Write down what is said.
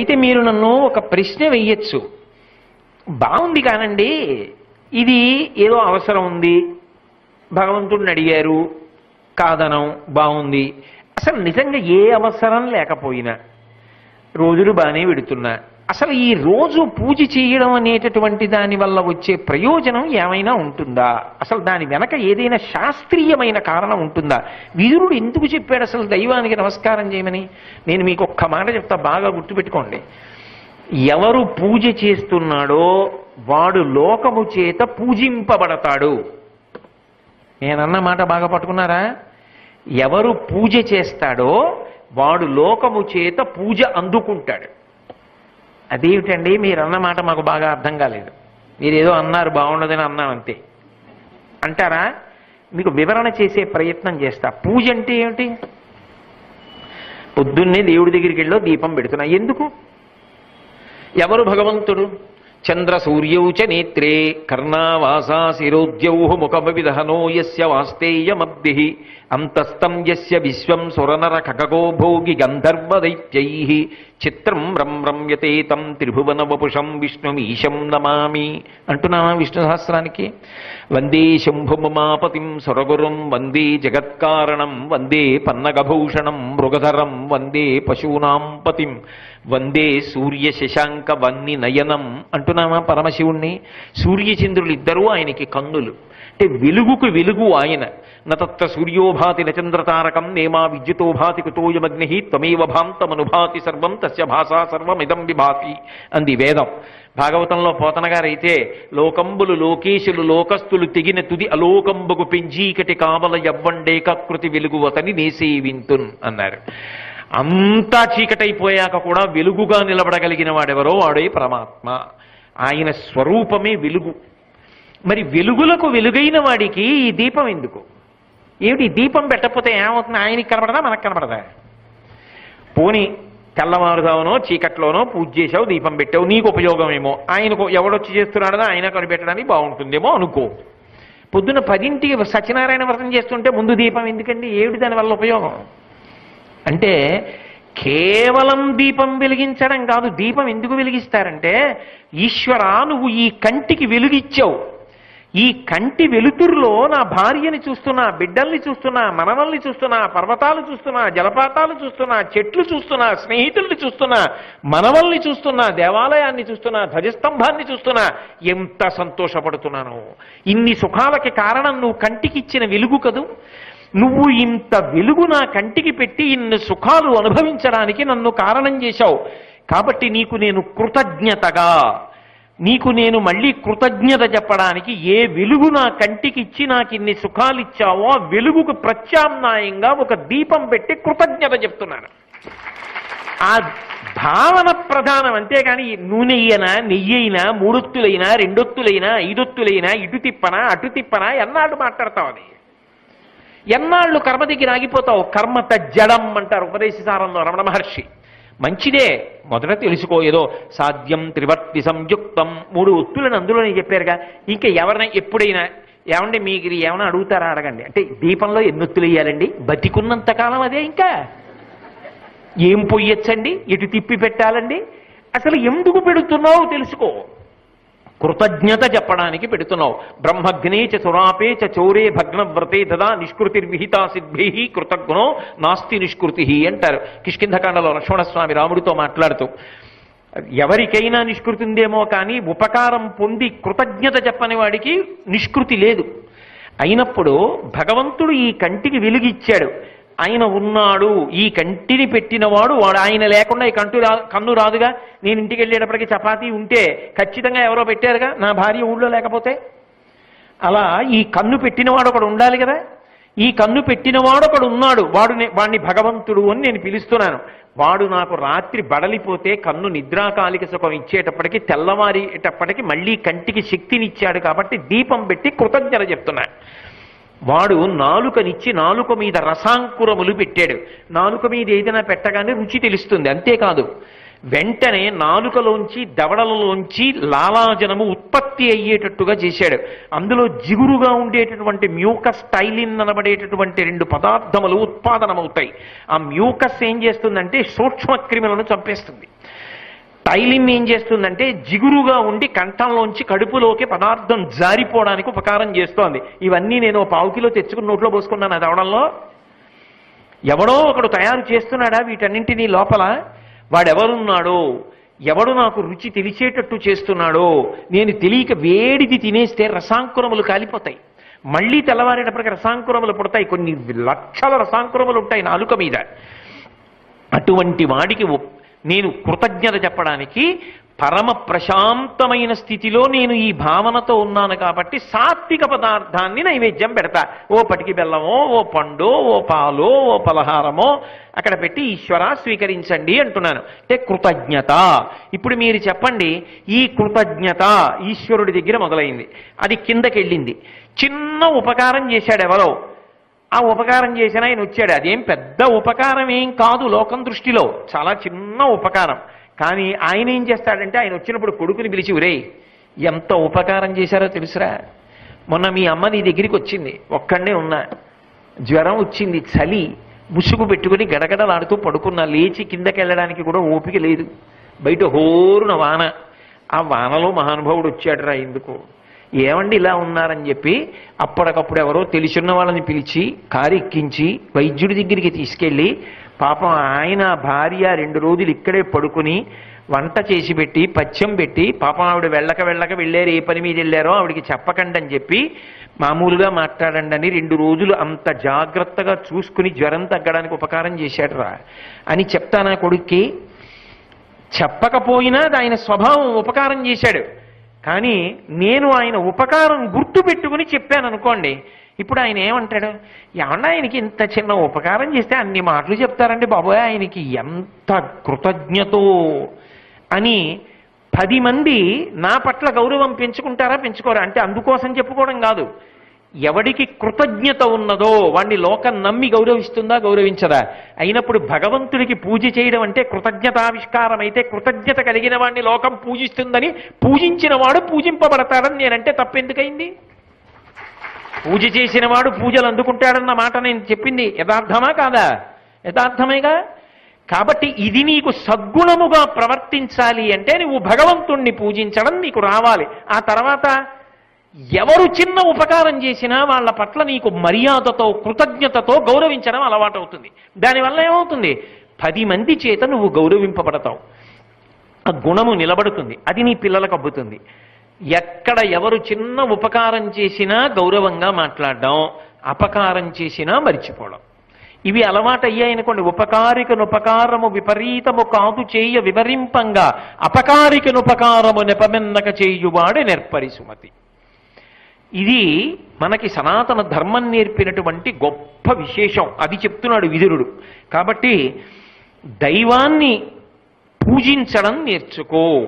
అయితే మీరు నన్ను ఒక ప్రశ్న వెయ్యొచ్చు బాగుంది కానండి. ఇది ఏదో అవసరం ఉంది. భగవంతుడిని అడిగారు. కాదనం బాగుంది. అసలు నిజంగా ఏ అవసరం లేకపోయినా రోజులు బాగానే విడుతున్నా. అసలు ఈ రోజు పూజ చేయడం అనేటటువంటి దాని వల్ల వచ్చే ప్రయోజనం ఏమైనా ఉంటుందా? అసలు దాని వెనక ఏదైనా శాస్త్రీయమైన కారణం ఉంటుందా? విదురుడు ఎందుకు చెప్పాడు అసలు దైవానికి నమస్కారం చేయమని? నేను మీకు ఒక్క మాట చెప్తా బాగా గుర్తుపెట్టుకోండి. ఎవరు పూజ చేస్తున్నాడో వాడు లోకము చేత పూజింపబడతాడు. నేనన్న మాట బాగా పట్టుకున్నారా? ఎవరు పూజ చేస్తాడో వాడు లోకము చేత పూజ అందుకుంటాడు. అదేమిటండి? మీరు అన్న మాట మాకు బాగా అర్థం కాలేదు. మీరు ఏదో అన్నారు బాగుండదని అన్నాను అంతే. అంటారా? మీకు వివరణ చేసే ప్రయత్నం చేస్తా. పూజ అంటే ఏమిటి? పొద్దున్నే దేవుడి దగ్గరికి వెళ్ళో దీపం పెడుతున్నా. ఎందుకు? ఎవరు భగవంతుడు? చంద్ర సూర్యౌ చ నేత్రే కర్ణావాసా శిరోద్యౌ ముఖమవిదహనో యస్య వాస్తేయమబ్ది అంతస్తం యస్య విశ్వం సురనర ఖగో భోగి గంధర్వ చిత్రం రం రమ్యతే తం త్రిభువన వపుషం విష్ణుమీశం నమామి. అంటున్నామా విష్ణు సహస్రానికి వందే శంభుమమాపతిం సురగురుం వందే జగత్కారణం వందే పన్నగభూషణం మృగధరం వందే పశూనాం పతిం వందే సూర్య శశాంక వన్ని నయనం అంటున్నామా పరమశివుణ్ణి? సూర్యచంద్రులు ఇద్దరూ ఆయనకి కన్నులు. అంటే వెలుగుకు వెలుగు ఆయన. నతత్ర సూర్యోభాతి నచంద్రతారకం నేమా విద్యుతోభాతి కుతోయమగ్ని త్వమేవ భాంతమనుభాతి సర్వం తస్య భాషా సర్వం ఇదం విభాతి అంది వేదం. భాగవతంలో పోతనగారైతే లోకంబులు లోకేశులు లోకస్తులు తెగిన తుది అలోకంబుకు పెంజీకటి కావల యవ్వండేకృతి వెలుగువతని నేసేవింతున్ అన్నారు. అంతా చీకటైపోయాక కూడా వెలుగుగా నిలబడగలిగిన వాడెవరో వాడే పరమాత్మ. ఆయన స్వరూపమే వెలుగు. మరి వెలుగులకు వెలుగైన వాడికి ఈ దీపం ఎందుకు? ఏమిటి దీపం పెట్టకపోతే ఏమవుతుంది? ఆయనకి కనపడదా? మనకు కనపడదా? పోని తెల్లవారుదావునో చీకట్లోనో పూజ చేసావు దీపం పెట్టావు నీకు ఉపయోగమేమో? ఆయనకు ఎవడొచ్చి చేస్తున్నాడో ఆయన కనిపెట్టడానికి బాగుంటుందేమో అనుకో. పొద్దున పదింటికి సత్యనారాయణ వ్రతం చేస్తుంటే ముందు దీపం ఎందుకండి? ఏమిటి దానివల్ల ఉపయోగం? అంటే కేవలం దీపం వెలిగించడం కాదు దీపం ఎందుకు వెలిగిస్తారంటే ఈశ్వరా నువ్వు ఈ కంటికి వెలుగిచ్చావు ఈ కంటి వెలుతురులో నా భార్యని చూస్తున్నా బిడ్డల్ని చూస్తున్నా మనవల్ని చూస్తున్నా పర్వతాలు చూస్తున్నా జలపాతాలు చూస్తున్నా చెట్లు చూస్తున్నా స్నేహితుల్ని చూస్తున్నా మనవల్ని చూస్తున్నా దేవాలయాన్ని చూస్తున్నా ధ్వజస్తంభాన్ని చూస్తున్నా ఎంత సంతోషపడుతున్నాను. ఇన్ని సుఖాలకి కారణం నువ్వు కంటికి ఇచ్చిన వెలుగు కదూ? నువ్వు ఇంత వెలుగు నా కంటికి పెట్టి ఇన్ని సుఖాలు అనుభవించడానికి నన్ను కారణం చేశావు. కాబట్టి నీకు నేను కృతజ్ఞతగా నీకు నేను మళ్ళీ కృతజ్ఞత చెప్పడానికి ఏ వెలుగు నా కంటికి ఇచ్చి నాకు ఇన్ని సుఖాలు ఇచ్చావో ఆ వెలుగుకు ప్రత్యామ్నాయంగా ఒక దీపం పెట్టి కృతజ్ఞత చెప్తున్నాను. ఆ భావన ప్రధానం అంతేగాని నూనె అయినా నెయ్యి అయినా మూడొత్తులైనా రెండొత్తులైనా ఐదొత్తులైనా ఇటు తిప్పనా అటు తిప్పనా ఎన్నాళ్ళు మాట్లాడతావు అది? ఎన్నాళ్ళు కర్మ దగ్గర ఆగిపోతావు? కర్మత జడం అంటారు ఉపదేశసారంలో రమణ మహర్షి. మంచిదే. మొదట తెలుసుకో ఏదో సాధ్యం త్రివర్తి సంయుక్తం. మూడు ఒత్తులను అందులోనే చెప్పారుగా. ఇంకా ఎవరైనా ఎప్పుడైనా ఏమండి మీకు ఏమైనా అడుగుతారా అడగండి. అంటే దీపంలో ఎన్ని ఒత్తులు వేయాలండి? బతికున్నంత కాలం అదే ఇంకా. ఏం పొయ్యొచ్చండి? ఎటు తిప్పి పెట్టాలండి? అసలు ఎందుకు పెడుతున్నావు తెలుసుకో. కృతజ్ఞత చెప్పడానికి పెడుతున్నావు. బ్రహ్మగ్నే చ సురాపే చ చౌరే భగ్నవ్రతే తదా నిష్కృతిర్విహితా సిద్ధి కృతజ్ఞో నాస్తి నిష్కృతి అంటారు. కిష్కింధకాండలో లక్ష్మణస్వామి రాముడితో మాట్లాడుతూ ఎవరికైనా నిష్కృతి ఉందేమో కానీ ఉపకారం పొంది కృతజ్ఞత చెప్పని వాడికి నిష్కృతి లేదు. అయినప్పుడు భగవంతుడు ఈ కంటికి వెలుగిచ్చాడు. ఆయన ఉన్నాడు. ఈ కంటిని పెట్టినవాడు వాడు. ఆయన లేకుండా ఈ కంటు రా కన్ను రాదుగా. నేను ఇంటికి వెళ్ళేటప్పటికి చపాతీ ఉంటే ఖచ్చితంగా ఎవరో పెట్టారుగా? నా భార్య ఊళ్ళో లేకపోతే? అలా ఈ కన్ను పెట్టినవాడు ఒకడు ఉండాలి కదా? ఈ కన్ను పెట్టినవాడు ఒకడు ఉన్నాడు. వాడు వాడిని భగవంతుడు అని నేను పిలుస్తున్నాను. వాడు నాకు రాత్రి బడలిపోతే కన్ను నిద్రాకాలిక సుఖం ఇచ్చేటప్పటికి తెల్లవారేటప్పటికి మళ్ళీ కంటికి శక్తినిచ్చాడు కాబట్టి దీపం పెట్టి కృతజ్ఞత చెప్తున్నాను వాడు నాలుకనిచ్చి నాలుక మీద రసాంకురములు పెట్టాడు. నాలుక మీద ఏదైనా పెట్టగానే రుచి తెలుస్తుంది. అంతేకాదు వెంటనే నాలుకలోంచి దవడలలోంచి లాలాజనము ఉత్పత్తి అయ్యేటట్టుగా చేశాడు. అందులో జిగురుగా ఉండేటటువంటి మ్యూకస్ టైలిన్ అనబడేటటువంటి రెండు పదార్థములు ఉత్పాదనమవుతాయి. ఆ మ్యూకస్ ఏం చేస్తుందంటే సూక్ష్మ క్రిములను చంపేస్తుంది. టైలిన్ ఏం చేస్తుందంటే జిగురుగా ఉండి కంఠంలోంచి కడుపులోకి పదార్థం జారిపోవడానికి ఉపకారం చేస్తోంది. ఇవన్నీ నేను ఓ పావు కిలో తెచ్చుకుని నోట్లో పోసుకున్నాను అది అవడంలో ఎవడో ఒకడు తయారు చేస్తున్నాడా వీటన్నింటినీ లోపల? వాడెవరున్నాడో? ఎవడు నాకు రుచి తెలిసేటట్టు చేస్తున్నాడో? నేను తెలియక వేడిది తినేస్తే రసాంకురములు కాలిపోతాయి. మళ్ళీ తెల్లవారేటప్పటికి రసాంకురములు పుడతాయి. కొన్ని లక్షల రసాంకురములు ఉంటాయి నాలుక మీద. అటువంటి వాడికి నేను కృతజ్ఞత చెప్పడానికి పరమ ప్రశాంతమైన స్థితిలో నేను ఈ భావనతో ఉన్నాను కాబట్టి సాత్విక పదార్థాన్ని నైవేద్యం పెడతా. ఓ పటికి బెల్లమో ఓ పండో ఓ పాలో ఓ పలహారమో అక్కడ పెట్టి ఈశ్వర స్వీకరించండి అంటున్నాను. అంటే కృతజ్ఞత. ఇప్పుడు మీరు చెప్పండి ఈ కృతజ్ఞత ఈశ్వరుడి దగ్గర మొదలైంది. అది కిందకెళ్ళింది. చిన్న ఉపకారం చేశాడు ఎవరో. ఆ ఉపకారం చేసిన ఆయన వచ్చాడు. అదేం పెద్ద ఉపకారం ఏం కాదు లోకం దృష్టిలో. చాలా చిన్న ఉపకారం. కానీ ఆయన ఏం చేస్తాడంటే ఆయన వచ్చినప్పుడు కొడుకుని పిలిచి ఉరే ఎంత ఉపకారం చేశారో తెలుసురా. మొన్న మీ అమ్మ నీ దగ్గరికి వచ్చింది. ఒక్కడనే ఉన్నా. జ్వరం వచ్చింది చలి. ముసుగు పెట్టుకుని గడగడలాడుతూ పడుకున్నా. లేచి కిందకి వెళ్ళడానికి కూడా ఓపిక లేదు. బయట హోరున వాన. ఆ వానలో మహానుభావుడు వచ్చాడురా ఎందుకు. ఏమండి ఇలా ఉన్నారని చెప్పి అప్పటికప్పుడు ఎవరో తెలిసిన వాళ్ళని పిలిచి కారు ఎక్కించి వైద్యుడి దగ్గరికి తీసుకెళ్ళి పాపం ఆయన భార్య రెండు రోజులు ఇక్కడే పడుకుని వంట చేసి పెట్టి పచ్చం పెట్టి పాపం ఆవిడ వెళ్ళక వెళ్ళక వెళ్ళారు ఏ పని మీద వెళ్ళారో ఆవిడికి చెప్పకండి అని చెప్పి మామూలుగా మాట్లాడండి అని రెండు రోజులు అంత జాగ్రత్తగా చూసుకుని జ్వరం తగ్గడానికి ఉపకారం చేశాడు రా అని చెప్తానా కొడుక్కి. చెప్పకపోయినా ఆయన స్వభావం ఉపకారం చేశాడు. కానీ నేను ఆయన ఉపకారం గుర్తు పెట్టుకుని చెప్పాను అనుకోండి ఇప్పుడు ఆయన ఏమంటాడు? ఏమన్నా ఆయనకి ఇంత చిన్న ఉపకారం చేస్తే అన్ని మాటలు చెప్తారండి బాబోయ్ ఆయనకి ఎంత కృతజ్ఞతో అని పది మంది నా పట్ల గౌరవం పెంచుకుంటారా పెంచుకోరా? అంటే అందుకోసం చెప్పుకోవడం కాదు. ఎవడికి కృతజ్ఞత ఉన్నదో వాణ్ణి లోకం నమ్మి గౌరవిస్తుందా గౌరవించదా? అయినప్పుడు భగవంతుడికి పూజ చేయడం అంటే కృతజ్ఞతావిష్కారం అయితే కృతజ్ఞత కలిగిన వాణ్ణి లోకం పూజిస్తుందని పూజించిన వాడు పూజింపబడతాడని నేనంటే తప్పెందుకైంది పూజ చేసిన వాడు పూజలు అందుకుంటాడన్న మాట నేను చెప్పింది యథార్థమా కాదా? యథార్థమేగా? కాబట్టి ఇది నీకు సద్గుణముగా ప్రవర్తించాలి అంటే నువ్వు భగవంతుణ్ణి పూజించడం నీకు రావాలి. ఆ తర్వాత ఎవరు చిన్న ఉపకారం చేసినా వాళ్ళ పట్ల నీకు మర్యాదతో కృతజ్ఞతతో గౌరవించడం అలవాటవుతుంది. దానివల్ల ఏమవుతుంది? పది మంది చేత నువ్వు గౌరవింపబడతావు. ఆ గుణము నిలబడుతుంది. అది నీ పిల్లలకు అబ్బుతుంది. ఎక్కడ ఎవరు చిన్న ఉపకారం చేసినా గౌరవంగా మాట్లాడడం అపకారం చేసినా మర్చిపోవడం. ఇవి అలవాటయ్యాయనుకోండి. ఉపకారికనుపకారము విపరీతము కాదు చేయ వివరింపంగా. అపకారికనుపకారము నెపమెన్నక చేయువాడే నెర్పరి సుమతి ఇది మనకి సనాతన ధర్మం నేర్పినటువంటి గొప్ప విశేషం. అది చెప్తున్నాడు విదురుడు. కాబట్టి దైవాన్ని పూజించడం నేర్చుకో.